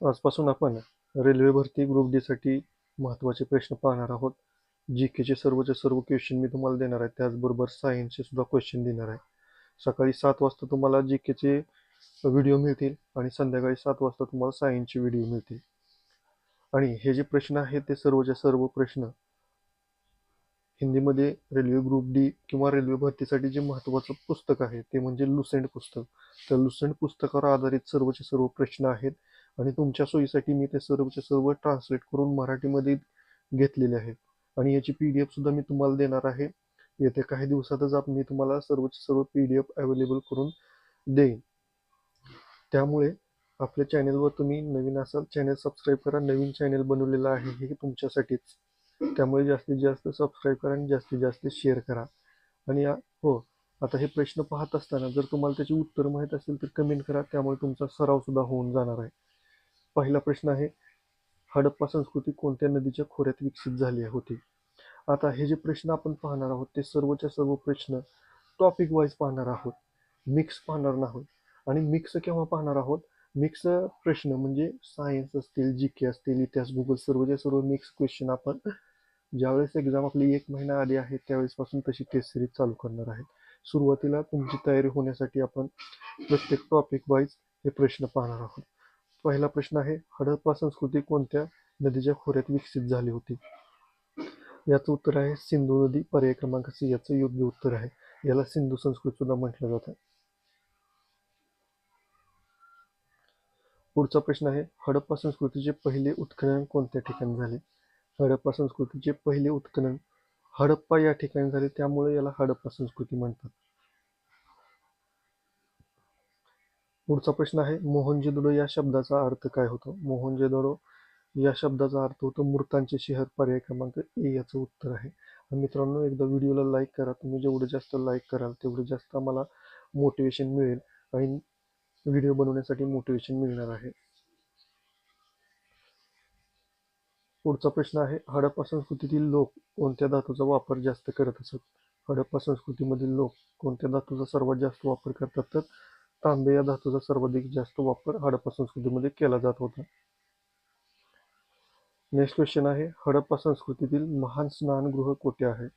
आजपासून आपण रेल्वे भरती ग्रुप डीसाठी महत्त्वाचे प्रश्न पाहणार आहोत. जी केचे सर्वचे सर्व क्वेश्चन मी तुम्हाला देणार आहे. त्याचबरोबर सायन्सचे सुद्धा क्वेश्चन देणार आहे. सकाळी सात वाजता तुम्हाला जी केचे व्हिडिओ मिळतील आणि संध्याकाळी सात वाजता तुम्हाला सायन्सचे व्हिडिओ मिळतील. आणि हे जे प्रश्न आहेत ते सर्वचे सर्व प्रश्न हिंदीमध्ये रेल्वे ग्रुप डी किंवा रेल्वे भरतीसाठी जे महत्त्वाचं पुस्तक आहे ते म्हणजे लुसेंट पुस्तक. त्या लुसेंट पुस्तकावर आधारित सर्वचे सर्व प्रश्न आहेत. आणि तुमच्या सोयीसाठी मी ते सर्वचे सर्व ट्रान्सलेट करून मराठीमध्ये घेतलेले आहेत. आणि याची पी डी एफसुद्धा मी तुम्हाला देणार आहे. येत्या काही दिवसातच मी तुम्हाला सर्वचे सर्व पी डी एफ अवेलेबल करून देईन. त्यामुळे आपल्या चॅनेलवर तुम्ही नवीन असाल चॅनेल सबस्क्राईब करा. नवीन चॅनेल बनवलेलं आहे हे तुमच्यासाठीच. त्यामुळे जास्तीत जास्त सबस्क्राईब करा आणि जास्तीत जास्त शेअर करा. आणि हो आता हे प्रश्न पाहत असताना जर तुम्हाला त्याची उत्तर माहीत असेल तर कमेंट करा. त्यामुळे तुमचा सराव सुद्धा होऊन जाणार आहे. पहिला प्रश्न आहे हडप्पा संस्कृती कोणत्या नदीच्या खोऱ्यात विकसित झाली होती? आता हे जे प्रश्न आपण पाहणार आहोत ते सर्वच्या सर्व प्रश्न टॉपिक वाईज पाहणार आहोत. मिक्स पाहणार नाहोत आणि मिक्स केव्हा पाहणार आहोत? मिक्स प्रश्न म्हणजे सायन्स असतील जी के असतील इतिहास भूगोल सर्वच्या सर्व मिक्स क्वेश्चन आपण ज्यावेळेस एक्झाम आपली एक महिना आली आहे त्यावेळेसपासून तशी टेस्ट सिरीज चालू करणार आहेत. सुरुवातीला तुमची तयारी होण्यासाठी आपण प्रत्येक टॉपिक वाईज हे प्रश्न पाहणार आहोत. पहिला प्रश्न आहे हडप्पा संस्कृती कोणत्या नदीच्या खोऱ्यात विकसित झाली होती? याचं उत्तर आहे सिंधू नदी पर्याय क्रमांक सी. याचं योग्य उत्तर आहे. याला सिंधू संस्कृत सुद्धा म्हटलं जातं. पुढचा प्रश्न आहे हडप्पा संस्कृतीचे पहिले उत्खनन कोणत्या ठिकाणी झाले? हडप्पा संस्कृतीचे पहिले उत्खनन हडप्पा या ठिकाणी झाले त्यामुळे याला हडप्पा संस्कृती म्हणतात. पुढचा प्रश्न आहे मोहनजेदडो या शब्दाचा अर्थ काय होतो? मोहनजेदडो या शब्दाचा अर्थ होतो मृतांचे शहर पर्याय क्रमांक ए याचं उत्तर आहे. आणि मित्रांनो एकदा व्हिडिओला लाईक करा तुम्ही जेवढं जास्त लाईक कराल तेवढं जास्त आम्हाला मोटिवेशन मिळेल आणि व्हिडिओ बनवण्यासाठी मोटिवेशन मिळणार आहे. पुढचा प्रश्न आहे हडप्पा संस्कृतीतील लोक कोणत्या धातूचा वापर जास्त करत असत? हडप्पा संस्कृतीमधील लोक कोणत्या धातूचा सर्वात जास्त वापर करतात? तर तांबे या धातूचा सर्वाधिक जास्त वापर हडप्पा संस्कृतीमध्ये केला जात होता. नेक्स्ट क्वेश्चन आहे हडप्पा संस्कृतीतील महान स्नानगृह कोठे आहे?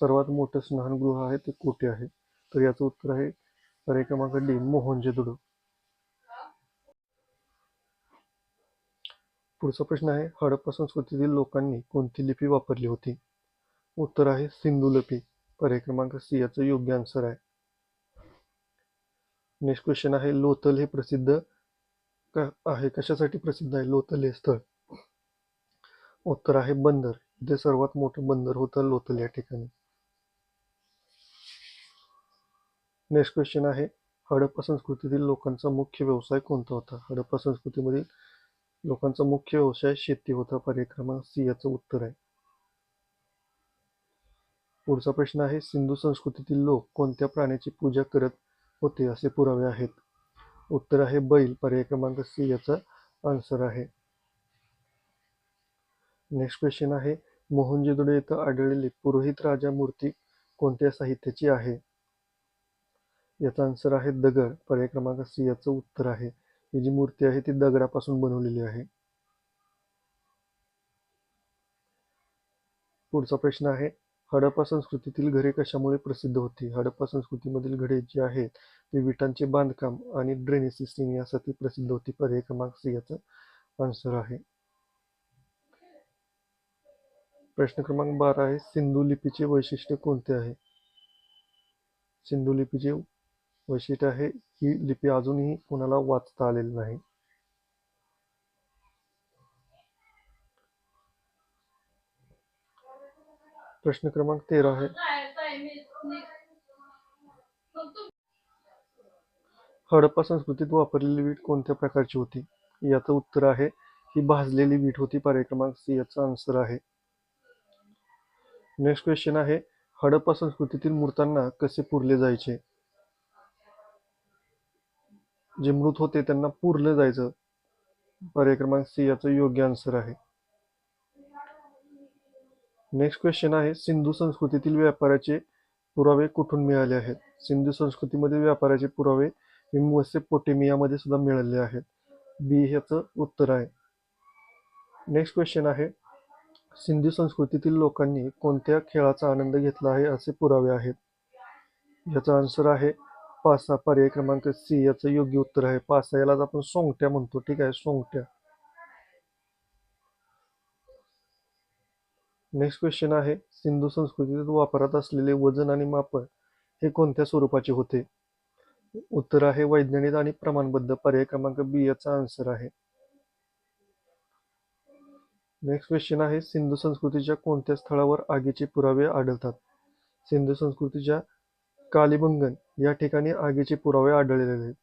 सर्वात मोठं स्नानगृह आहे ते कोठे आहे? तर याचं उत्तर आहे पर्याय क्रमांक डी मोहनजेदुडो पुढचा प्रश्न आहे हडप्पा संस्कृतीतील लोकांनी कोणती लिपी वापरली होती? उत्तर आहे सिंधू लिपी पर्याय क्रमांक सी याचं योग्य आन्सर आहे. नेक्स्ट क्वेश्चन आहे. लोथल हे प्रसिद्ध क- आहे. कशासाठी प्रसिद्ध आहे? लोथल हे स्थळ. उत्तर आहे बंदर. इथे सर्वात मोठं बंदर होतं लोथल या ठिकाणी. नेक्स्ट क्वेश्चन आहे हडप्पा संस्कृतीतील लोकांचा मुख्य व्यवसाय कोणता होता? हडप्पा संस्कृतीमधील लोकांचा मुख्य व्यवसाय शेती होता. पर्याय क्रमांक सी याचं उत्तर आहे. पुढचा प्रश्न आहे सिंधू संस्कृतीतील लोक कोणत्या प्राण्याची पूजा करत होते असे पुरावे आहेत. उत्तर आहे बैल पर्याय क्रमांक सी याचा आन्सर आहे. नेक्स्ट क्वेश्चन आहे मोहनजेदुडे येथे आढळलेली पुरोहित राजा मूर्ती कोणत्या साहित्याची आहे? याचा आन्सर आहे दगड पर्याय क्रमांक सी याचं उत्तर आहे. ही जी मूर्ती आहे ती दगडापासून बनवलेली आहे. पुढचा प्रश्न आहे हडप्पा संस्कृतीतील घरे कशामुळे प्रसिद्ध होती? हडप्पा संस्कृतीमधील घरे जी आहेत ते विटांचे बांधकाम आणि ड्रेनेज सिस्टीम यासाठी प्रसिद्ध होती. पर्याय क्रमांक सी याचा आन्सर आहे. प्रश्न क्रमांक बारा आहे. सिंधू लिपीचे वैशिष्ट्य कोणते आहे? सिंधू लिपीचे वैशिष्ट्य आहे ही लिपी अजूनही कोणाला वाचता आलेली नाही. प्रश्न क्रमांक तेरा आहे हडप्पा संस्कृतीत वापरलेली वीट कोणत्या प्रकारची होती? याचं उत्तर आहे ही भाजलेली वीट होती. पर्याय क्रमांक सी याचा आन्सर आहे. नेक्स्ट क्वेश्चन आहे, हडप्पा संस्कृतीतील मृतांना कसे पुरले जायचे? जे मृत होते त्यांना पुरलं जायचं. पर्याय क्रमांक सी याचं योग्य आन्सर आहे. नेक्स्ट क्वेश्चन आहे सिंधू संस्कृतीतील व्यापाराचे पुरावे कुठून मिळाले आहेत? सिंधू संस्कृतीमध्ये व्यापाराचे पुरावे हे पोटेमियामध्ये सुद्धा मिळाले आहेत. बी ह्याचं उत्तर आहे. नेक्स्ट क्वेश्चन आहे सिंधू संस्कृतीतील लोकांनी कोणत्या खेळाचा आनंद घेतला आहे असे पुरावे आहेत? याचा आन्सर आहे पासा पर्याय क्रमांक सी याचं योग्य उत्तर आहे. पासा यालाच आपण सोंगट्या म्हणतो ठीक आहे? सोंगट्या. नेक्स्ट क्वेश्चन आहे सिंधू संस्कृतीत वापरात असलेले वजन आणि मापन हे कोणत्या स्वरूपाचे होते? उत्तर आहे वैज्ञानिक आणि प्रमाणबद्ध पर्याय क्रमांक बी याचा आन्सर आहे. नेक्स्ट क्वेश्चन आहे सिंधू संस्कृतीच्या कोणत्या स्थळावर आगीचे पुरावे आढळतात? सिंधू संस्कृतीच्या कालिबंगन या ठिकाणी आगीचे पुरावे आढळलेले आहेत.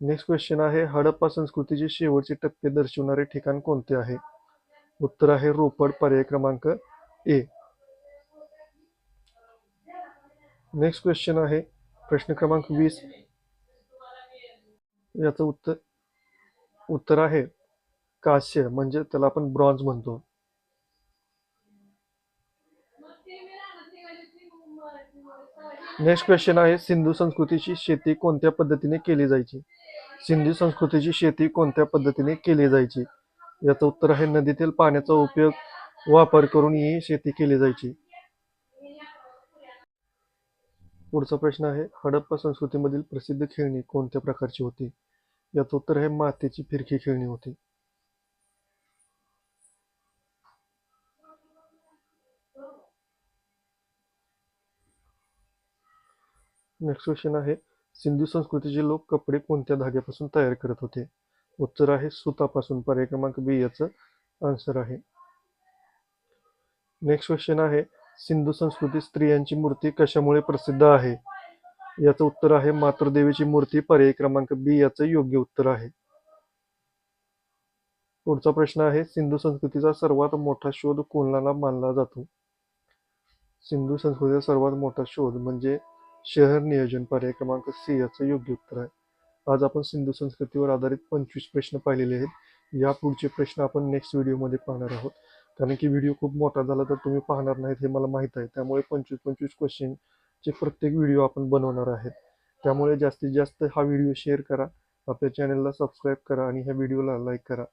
नेक्स्ट क्वेश्चन आहे हडप्पा संस्कृतीचे शेवटचे टप्पे दर्शवणारे ठिकाण कोणते आहे? उत्तर आहे रोपड पर्याय क्रमांक ए. नेक्स्ट क्वेश्चन आहे प्रश्न क्रमांक वीस. याचं उत्तर उत्तर आहे काश्य म्हणजे त्याला आपण ब्रॉन्झ म्हणतो. नेक्स्ट क्वेश्चन आहे सिंधू संस्कृतीची शेती कोणत्या पद्धतीने केली जायची? सिंधू संस्कृतीची शेती कोणत्या पद्धतीने केली जायची? याचं उत्तर आहे नदीतील पाण्याचा उपयोग वापर करून ही शेती केली जायची. पुढचा प्रश्न आहे हडप्पा संस्कृतीमधील प्रसिद्ध खेळणी कोणत्या प्रकारची होती? याचं उत्तर आहे मातीची फिरकी खेळणी होती. नेक्स्ट क्वेश्चन आहे सिंधू संस्कृतीचे लोक कपडे कोणत्या धाग्यापासून तयार करत होते? उत्तर आहे सुतापासून पर्याय क्रमांक बी याचं आन्सर आहे. नेक्स्ट क्वेश्चन आहे सिंधू संस्कृतीत स्त्रियांची मूर्ती कशामुळे प्रसिद्ध आहे? याचं उत्तर आहे मातृदेवीची मूर्ती पर्याय क्रमांक बी याचं योग्य उत्तर आहे. पुढचा प्रश्न आहे सिंधू संस्कृतीचा सर्वात मोठा शोध कोणाला मानला जातो? सिंधू संस्कृतीचा सर्वात मोठा शोध म्हणजे शहर नियोजन पर्याय क्रमांक सी याचं योग्य उत्तर आहे. आज आपण सिंधू संस्कृतीवर आधारित पंचवीस प्रश्न पाहिलेले आहेत. या पुढचे प्रश्न आपण नेक्स्ट व्हिडिओमध्ये पाहणार आहोत. कारण की व्हिडिओ खूप मोठा झाला तर तुम्ही पाहणार नाहीत हे मला माहीत आहे. त्यामुळे पंचवीस पंचवीस क्वेश्चनचे प्रत्येक व्हिडिओ आपण बनवणार आहेत. त्यामुळे जास्तीत जास्त हा व्हिडिओ शेअर करा. आपल्या चॅनलला सबस्क्राईब करा आणि ह्या व्हिडिओला लाईक करा.